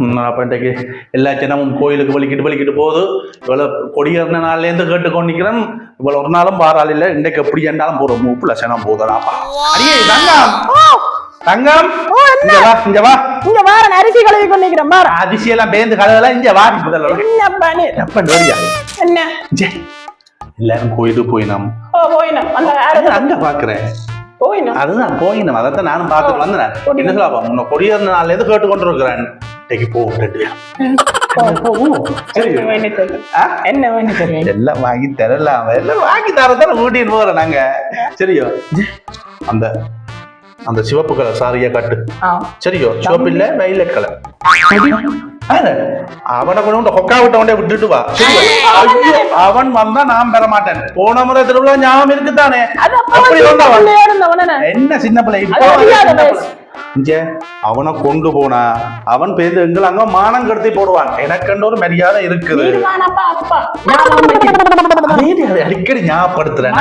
அப்ப இன்றைக்கு எல்லா ஜனமும் கோயிலுக்கு வலிக்கிட்டு வலிக்கிட்டு போகுது. இவ்வளவு கொடியேறின நாள்லேருந்து கேட்டுக்கொண்டு நிற்கிறேன். இவ்வளவு ஒரு நாளும் பாராள் இல்லை. இன்றைக்கு எப்படி என்றாலும் போறோம் உப்பு லட்சணம் போதுடாப்பா அடியே தங்கம். தங்கம். இங்க வா இங்க வா. இங்க வார அரிசி கழுவி கொண்டிருக்கிறேன் பாரு அதிசயெல்லாம் பேந்து கலவெல்லாம் இங்க வா முதல்ல. என்னப்பா நீ? எப்ப வரியா என்ன? எல்லாரும் கோயிலுக்கு போயினோம். ஓ போயினோம். அந்த அங்க பாக்குறேன். போயினோம். அதுதான் போயினோம். அதைத்தான் நானும் பார்த்துட்டு வந்தேன். என்ன சொல்லப்பா முன்ன கொடியேறின நாள்ல இருந்து கேட்டு கொண்டு இருக்கிறேன் இன்னைக்கு போ ரெண்டு பேரும். எல்லாம் வாங்கி தரலாம். எல்லாம் வாங்கி தரதான ஊட்டின்னு போறோம் நாங்க. சரியோ? அந்த அந்த சிவப்பு கலர் சாரியா கட்டு. சரியோ? சிவப்பு இல்ல வயலட் கலர் அவனை கொண்டு கொக்கா விட்ட கொண்டே விட்டுட்டு வா. அவன் வந்தா நான் பெற மாட்டேன். போன முறை திருவிழா ஞாபகம் இருக்குதானே? என்ன சின்ன பிள்ளை. இங்க அவனை கொண்டு போனா அவன் பேருந்து எங்களை அங்க மானம் கெடுத்தி போடுவான் எனக்குன்ற ஒரு மரியாதை இருக்குது. அடிக்கடி ஞாபகப்படுத்துறேன்.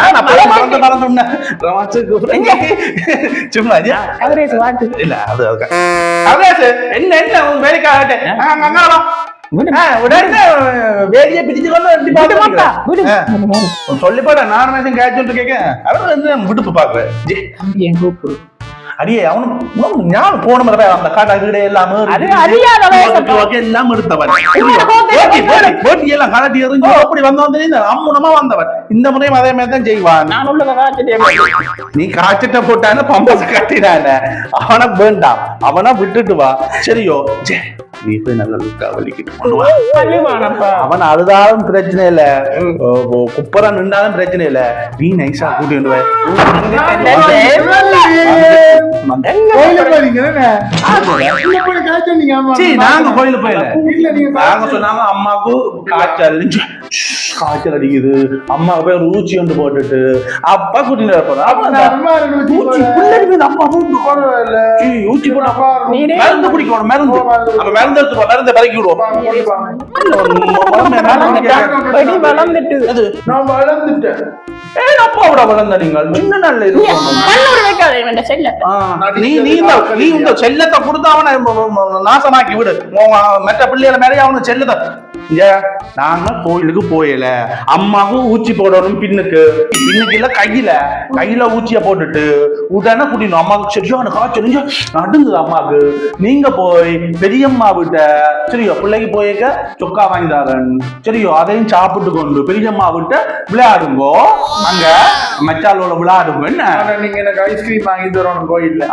மறந்து மறந்து. சும்மா இல்ல அது என்ன என்ன உன் வேலைக்காகட்டு அங்க வேலையை பிடிச்சு கொண்டு வந்து விடு மாட்டா, விடு. ஆ. சொல்லி போட நான் கேட்டு கேட்க அவன் விடுப்பு பாக்குறேன் அடியே அவனும் ஞாபகம் போன அந்த காட்டா கீடை எல்லாமே. எல்லாம் எடுத்தவன். போட்டி, எல்லாம் கலட்டி எறிஞ்சு அப்படி வந்தவன் தெரியுது அம்முனமா வந்தவன். இந்த முறையும் அதே மாதிரி தான் செய்வான். நான் உள்ளத காட்டுட்டே நீ காய்ச்சிட்ட போட்டான பம்பஸ் கட்டினான. அவனை வேண்டாம் அவனை விட்டுட்டு வா. சரியோ நீ போய் நல்ல லுக்கா வலிக்கிட்டு கொண்டு வா பள்ளிவானப்பா அவன் அழுதாலும் பிரச்சனை இல்ல. குப்பரா நின்றாலும் பிரச்சனை இல்ல. நீ நைஸா கூட்டிட்டு நாங்க கோயிலுக்கு போயில. இல்ல, நீங்க சொன்னாங்க அம்மாவுக்கு காய்ச்சல். ச்சீ, காய்ச்சல் அடிக்குது அம்மாவுக்கு போய் ஒரு ஊச்சி ஒன்று போட்டுட்டு அப்பா கூட்டிட்டு வரப்போறோம் அப்ப அம்மா ஊச்சி அப்பா போட்டு அப்பா மருந்து குடிக்கணும் மருந்து அப்ப மருந்து எடுத்துருவா மருந்தை பறக்கி விடுவோம் வளர்ந்துட்டு அது நான் வளர்ந்துட்டேன் ஏன் அப்பா விட வளர்ந்த நீங்கள். இவன் செல்ல. ஆ, நீ நீ இந்த நீ இந்த செல்லத்தை கொடுத்து அவனை நாசமாக்கி விடு. உன் மற்ற பிள்ளைகளை மேலே அவனு செல்லத்தை இங்க நாங்க கோயிலுக்கு போயல. அம்மாவுக்கு ஊச்சி போடணும் பின்னுக்கு. பின்னுக்கு இல்ல கையில. கையில ஊச்சிய போட்டுட்டு உடனே குடிக்கணும் அம்மாவுக்கு சரியான காய்ச்சல் நடுங்குது அம்மாவுக்கு நீங்க போய் பெரியம்மா விட்ட சரியோ பிள்ளைக்கு போயிருக்க சொக்கா வாங்கி தரேன். சரியோ அதையும் சாப்பிட்டு கொண்டு பெரியம்மா விட்ட விளையாடுங்கோ. அங்க மச்சாலோட என்ன? நீங்க எனக்கு ஐஸ்கிரீம் வாங்கி தரணும் கோயில்ல.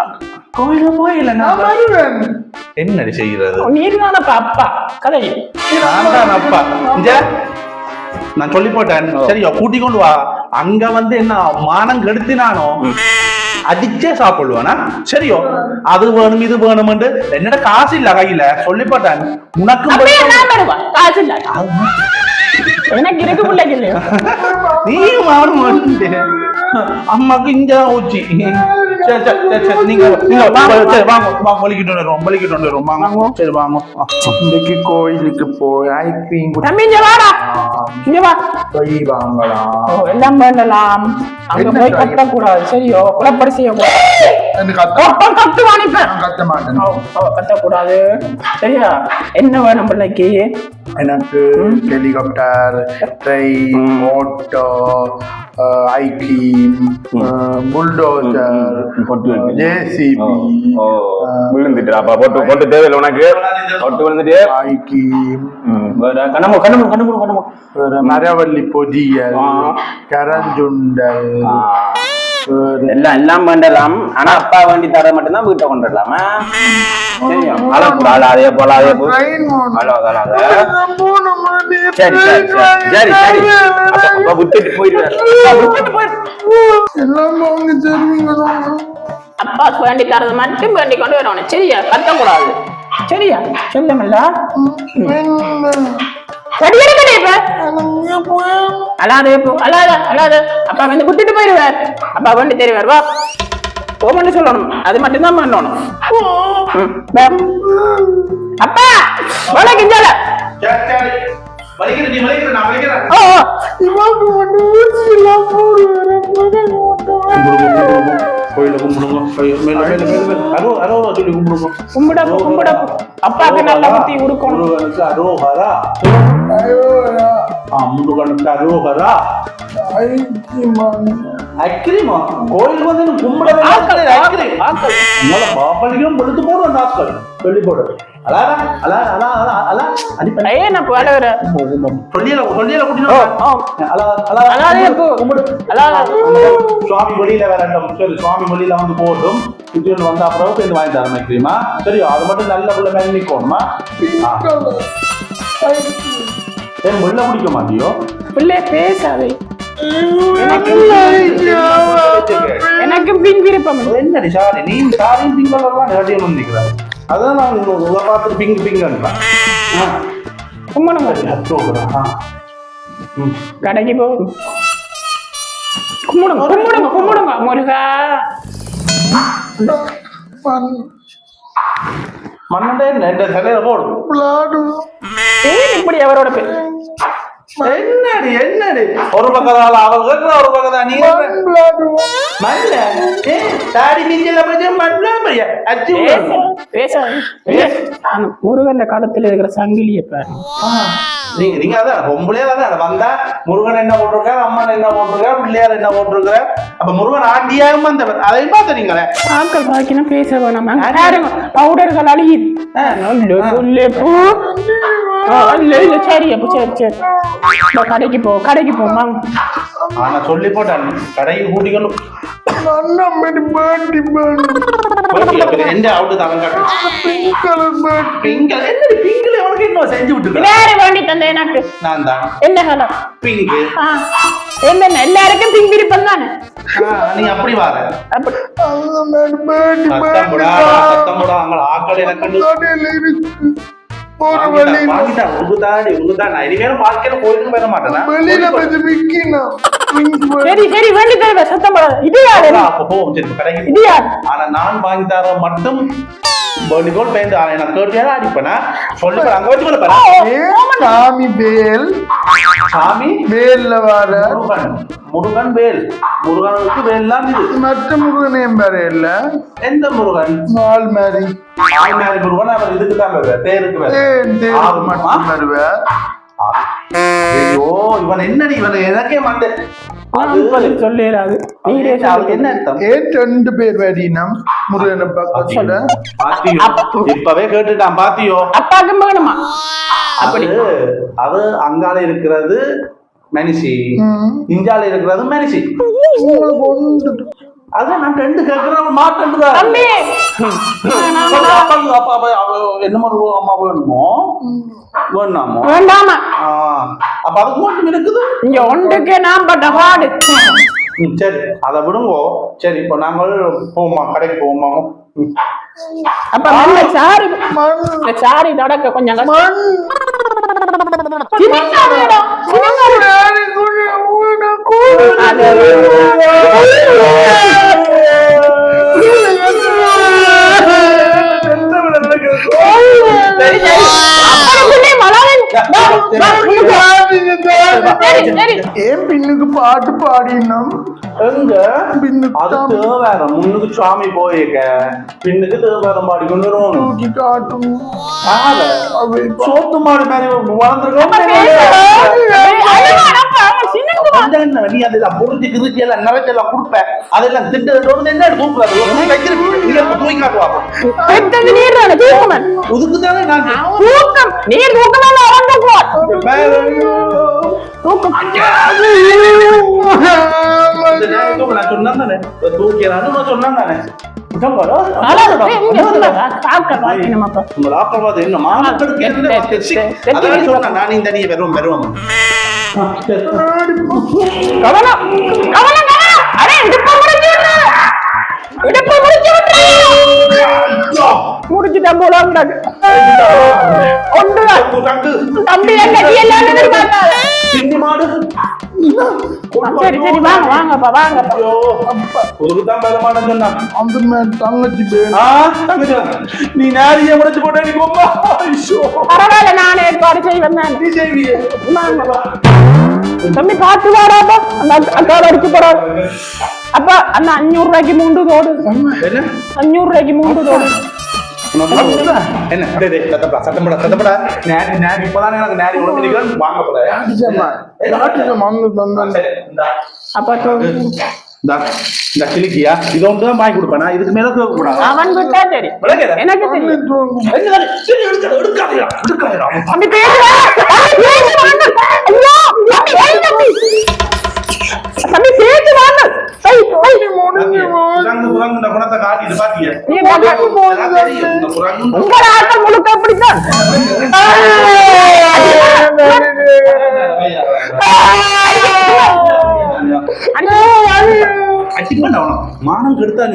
கோயில போயில நான் வருவேன். என்னடி செய்கிறது நீர் தானப்பா அப்பா கதை. நான் தான் அப்பா. நான் சொல்லி போட்டேன். சரியோ கூட்டி கொண்டு வா. அங்க வந்து என்ன மானம் கெடுத்தினானோ அடிச்சே சாப்பிடுவானா? சரியோ. அது வேணும் இது வேணும்னு என்னோட காசு இல்ல கையில. சொல்லி போட்டேன். வருவேன். காசு இல்ல. எனக்கு இருக்கு பிள்ளைக்கு. இல்லையோ நீயும் அவனும் வந்து அம்மாக்கு இங்க ஊச்சி சரி சரி சரி சரி நீங்க நீங்க வாங்க, சரி வாங்க வாங்க வலிக்கிட்டு வந்துடுறோம் வலிக்கிட்டு வந்துடுறோம் வாங்க. சரி வாங்க. ஆ. இன்னைக்கு கோயிலுக்கு போய் ஐஸ்கிரீம் தம்பி இங்க வாடா. இங்க வா. போய் வாங்கலாம். ஓ, எல்லாம் பண்ணலாம். அங்க என்ன போய் காரியம்? கத்தக்கூடாது சரியோ குழப்படி செய்யக்கூடாது எனக்கு கத்த கட்டம் கட்டுவான் இப்ப? நான் கத்த மாட்டேன். ஓ, ஓ, கத்தக்கூடாது சரியா? என்ன வேணும் பிள்ளைக்கு? எனக்கு ஹெலிகாப்டர் ட்ரெயின் ஓட்டோ ஐக்கிம் புல்டோசர் ஜேசிபி விழுந்துட்டு? அப்பா போட்டு போட்டு தேவையில்லை உனக்கு. போட்டு விழுந்துட்டு ஐக்கிம் ம், வேற கண்ணமு கண்ணமு கண்ணமு கண்ணமு மரவள்ளி பொதியல். கரஞ்சுண்டல் எல்லாம் எல்லாம் வேண்டலாம். ஆனா அப்பா வேண்டி தர மட்டும்தான் வீட்டை கொண்டு வரலாமா? தெரியும் போலாதே போ. ட்ரெயின் போகணும். அழாத சரி சரி. சரி சரி. அப்பா, அப்பா விட்டுட்டு அப்பா மட்டும் வேண்டி கொண்டு வரணும். சரியா? கத்தக்கூடாது. சரியா? சொல்லுமில்ல. அழாதே போ. அழாத அழாத. அப்பா வந்து விட்டுட்டு போயிடுவார். அப்பா வந்து தெரிவார் வா போமன்னு சொல்லணும். அது மட்டும்தான் பண்ணணும். அப்பா வர கிஞ்சால. கும்பிடப்பு அப்பாக்கு நல்ல புத்தி கொடுக்கணும் அரோகரா ஆ முருகனுக்கு அரோகரா அக்கிரிமா கோயிலுக்கு வந்து கும்பிடவே இல்லை, அக்கிரி உங்கள பாப்பளிக்கும் வெளுத்து போடும் அந்த ஆட்கள் சொல்லி போடு அலாரா அலா அலா அலா அலா அடிப்பேன் ஏன் அப்ப அழுகுற சொல்லியல சொல்லியல ஓ, கூட்டிட்டு ஓ. அலா அலா அழாதே போ. கும்பிடு அழாத. சுவாமி வெளியில வரட்டும் சரி சுவாமி வெளியில வந்து போட்டும் சுற்றிட்டு வந்த அப்புறம் சேர்ந்து வாங்கி தரேன் தெரியுமா சரி அது மட்டும் நல்ல பிள்ளை மேல நிக்கணுமா ஏன் முள்ள குடிக்க மாட்டியோ? பிள்ளை பேசாதே. எனக்கு பின் விருப்பம். என்னடி சாரி? நீ சாரி பிங்கல் எல்லாம் நேரடியாக வந்து நிற்கிறாரு அதான் நான் உங்களை பார்த்துட்டு பிங்கு பிங்கன்றேன் கடைக்கு போகும் கும்பிடுங்க கும்பிடுங்க கும்பிடுங்க முருகா. என்ன இந்த தலையில போடும் இப்படி அவரோட பேர்? என்னடி என்னடி? ஒரு பக்கத்தால அவள் கேட்கிற ஒரு பக்கத்தா நீ ஏ தாடி மிஞ்சல மண்ணா பைய? அச்சு பேச முருகன் காலத்துல இருக்கிற சங்கிலிய பாரு. நீங்க நீங்க அதான் பொம்பளையா தான் வந்தா முருகன் என்ன போட்டிருக்காரு அம்மன் என்ன போட்டிருக்காரு பிள்ளையார் என்ன போட்டிருக்காரு அப்ப முருகன் ஆண்டியாகவும் வந்தவர் அதையும் பார்த்து நீங்களே. ஆட்கள் பாக்கினா பேச வேணாம். பவுடர்கள் ஆ, இல்ல இல்ல சரி அப்ப சரி சரி. கடைக்கு போ கடைக்கு போ வாங்க ஆனா சொல்லி போட்டான். கடையை கூட்டிக்கணும் நான் பிங்கு எல்லாருக்கும் பின் விருப்பம் தானே? நீ அப்படி வார சத்தம் போடா சத்தம் போடா அங்க ஆக்கள் எனக்கு வாங்கிட்டா உங்குதாடி உங்குதான் நான் இனிமேலும் வாழ்க்கையில கோயிலுக்கு போயிட மாட்டேனா? வெளியில போய் விக்கணும் சரி சரி வேண்டி தருவ சத்தம் போடாத. இது யாரு? அப்போ போவோம் சரி கடைக்கு இது யார்? ஆனா நான் வாங்கி தர மட்டும் வேண்டிகோள் பேருந்து எனக்கு கேட்டியா அடிப்பேனா? சொல்லி பாரு, அங்க வச்சு பாரு சாமி வேல்? சாமி? வேல்ல வர? முருகன் முருகன் வேல். முருகனுக்கு வேல் தான் இது மற்ற முருகனையும் வேற இல்ல. எந்த முருகன்? நாள் மாதிரி ஆழ்நாள் முருகன் அவர் இதுக்கு தான் வருவார். பேருக்கு தேன் வருவார்? வருவேன் ஐயோ இவன் என்னடி? இவன் எனக்கே மண்டே. அது சொல்லிடாது நீரே அது அவருக்கு என்ன அர்த்தம்? ஏன் ரெண்டு பேர் வரினம்? முருகனை பக்கத்துல பாத்தியோ. இப்பவே கேட்டுட்டான் பாத்தியோ. அப்பாக்கும் அது அங்கால இருக்கிறது மனுஷி. இஞ்சால இருக்கிறது மனுஷி. அதான் நான் ரெண்டு கேட்கிறேன் மாட்டேன்டுதான் தம்பி. அப்பா அப்பா அப்பா அவ- என்ன மாதிரி அம்மா வேணுமோ? வேணாமோ வேண்டாமா? ஆ, அப்ப அதுக்கு மட்டும் இருக்குது? இங்க ஒன்றுக்கு நான் பட்ட பாடு. சரி அதை விடுங்கோ. சரி இப்போ நாங்கள் போவோமா கடைக்கு போவோமா. அப்ப நல்ல சாரி சாரி நடக்க கொஞ்சம் ஏன் பின்னுக்கு பாட்டு பாடினோம். எங்க பின்னுக்கு அது தேவாரம் முன்னுக்கு சுவாமி போயிருக்க பின்னுக்கு தேவாரம் பாடி தூக்கி காட்டும் சோத்து மாடு மாதிரி அப்ப வளர்ந்துருக்கோம் நீ அதெல்லாம் புரிஞ்சு கிருச்சி எல்லாம் நிறைச்செல்லாம் கொடுப்பேன் அதெல்லாம் திட்டு என்ன தூக்குறாரு தூக்கி காட்டுவாங்க தூக்குமன். உதுக்கு தானே நான்? தூக்கம். நீர் தூக்கமா அவன் தூக்குவான் தூக்கம். இந்த நேரத்துக்கு நான் என்ன என்ன இந்த வெறும் வெறும். கவனம் கவனம் கவனம் அடே இடுப்ப முடிச்சு விட்ரு. இடுப்ப முடிச்சு விட்ரு. முடிச்சுட்டேன் போல இருந்தாங்க. ஒன்றுதான். தம்பி எங்க நீ எல்லாம் எதிர்பார்க்காத. சிந்தி மாடு சரி சரி வாங்க வாங்கப்பா வாங்கப்பா. ஒருதான் பெருமானம் சொன்னான் அந்த மாதிரி தங்கச்சி தங்கச்சி, நீ நேரிய முடிச்சு போட்ட நீ பொம்மா. ஐயோ. பரவாயில்ல நானே ஏற்பாடு செய்வேன் நான். நீ செய்வியே. வாங்கப்பா. தம்பி பார்த்து வாடாப்பா. அந்த அக்கா அடிக்க போறாரு அப்பா அந்த அஞ்சூறு ரூபாய்க்கு மூன்று தோடு. அஞ்சூறு ரூபாய்க்கு மூன்று தோடு. என்ன? டேய், டேய், சத்தப்படா சத்தப்படா சத்தப்படா நேரி நேரி இப்பதான் எனக்கு நேரி உடம்பு வாங்க இந்தா. அப்பா இந்தா, கிளிக்கியா இது ஒன்று தான் வாங்கி கொடுப்பேன். இதுக்கு மேல கூடாது அவன் விட்டா சரி? எனக்கு தெரியும். குணத்தை காட்டிட்டு? உங்கள ஆட்டம் முழுக்க அப்படித்தான்.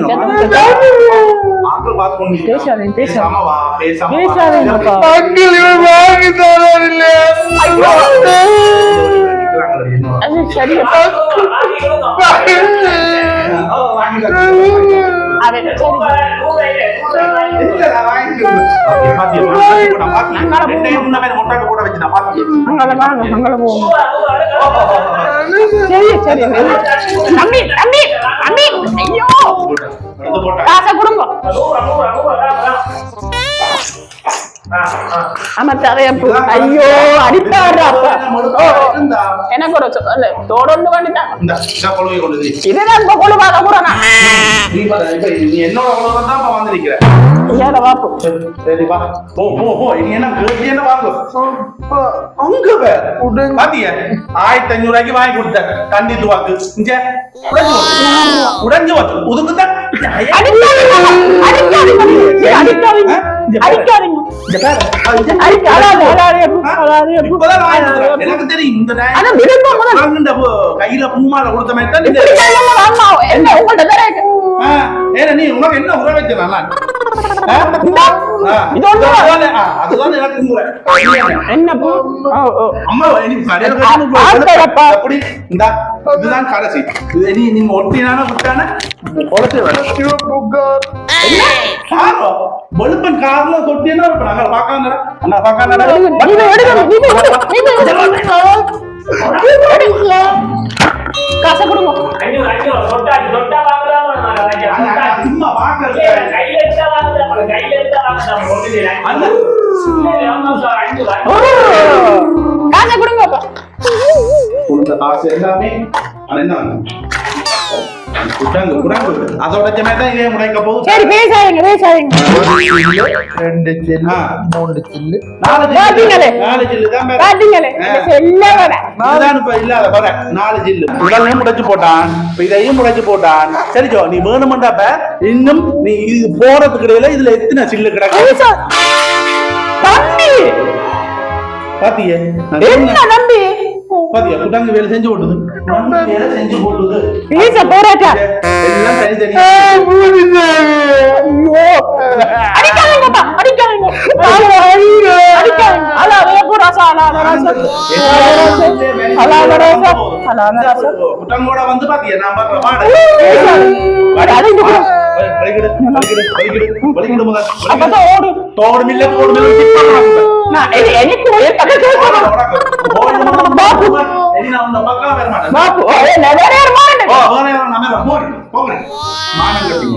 மானம் கெடுத்தாங்க. பேசாதீங்க, சரி சரி. சரி தம்பி தம்பி தம்பி ஐயோ. காசை கொடுங்க. ஆமா தரையப்பு ஐயோ. இருந்தா, எனக்கு ஒரு தோடொண்டு வந்துட்டாங்க. இதுதான் இப்ப கொழுவாத கூறனா நீ பாரு, இப்ப நீ என்னோட கொழுவை தான் வந்து நிக்கிற. ஐயால வாப்பு சரி, சரி, வா. போ, போ, போ. இனி என்ன கேட்டு என்ன வாங்கு? அங்க பாரு. பாத்தியா? ஆயிரத்தி ஐநூறு ரூபாய்க்கு வாங்கி கொடுத்தேன். கண்டி துவாக்கு இங்க. உடைஞ்சு அடிக்காதீங்க. எனக்கு தெரியும் இந்த கையில பூமாலை கொடுத்த மாதிரி தான் நீ உனக்கு என்ன உற வச்சேன் நான் ஆ? இந்தா, ஆ, இது ஒண்ணு அதுதானே, ஆ, அதுதான் எனக்கு முறை. என்ன பூ. ஓ ஓ அம்மா நீ கடையில ஆ, போய் ஆத்தரப்பா. அப்படி இந்தா இதுதான் கடைசி. நீ நீங்க ஒட்டினான விட்டான? உழைச்சு வெளுப்பன் கார்ல தொட்டினா இப்ப நாங்க பாக்காங்க அண்ணா பாக்காங்க. காசை கொடுங்க. சும்மா பாக்குறது ஓ, காசை கொடுங்க காசு எல்லாமே என்ன குட்டாங்க குடாங்க. அதோட ஜமே தான் இதே முடைக்க போகுது. சரி பேசாதீங்க பேசாதீங்க. ரெண்டு சில்லு ஆ. மூணு சில்லு நாலு பாத்தீங்களே? ஜில்லு நாலு ஜில்லு தான் மேல. பாத்தீங்களே? ஆ. செல்ல வேலை இதுதான் இப்ப இல்லாத பாரு நாலு ஜில்லு. உடலையும் முடைச்சு போட்டான். இப்ப இதையும் முடைச்சு போட்டான். சரிஜோ நீ வேணுமெண்டாப்ப இன்னும் நீ இது போறதுக்கு இடையில இதுல எத்தனை சில்லு கிடக்கு? பேசா- தம்பி. பாத்தியே? என்ன. தம்பி? பாத்தியா குட்டாங்க வேலை செஞ்சு போட்டுது குட்டாங்க வேலை செஞ்சு போட்டுது பேச போராட்டா எல்லாம் தனி தனி ஐயோ அடிக்காதீங்கப்பா அடிக்காதீங்க அடிக்காதீங்க அல்லாத ராசா அல்லாத ராசா அல்லாத ராசா அல்லாத ராசா குட்டங்கோட வந்து பாத்தியா நான் பாக்குற மாடு அடிங்க வலிக்கிடு வலிக்கிடு வலிக்கிடு வலிக்கிடு முதல் அப்பதான் ஓடு தோடு மில்ல தோடு மில்ல திப்பாங்க நான் எ- எனக்கு ஒரு ಬಾಪು ಬಾಪು ನವರೇರ್ ಮಾಡ ಓ ಅವನೇ ನಮರ ಮೋಡಿ ಹೋಗ್ರಿ ಮಾನಂಗಟ್ಟಿ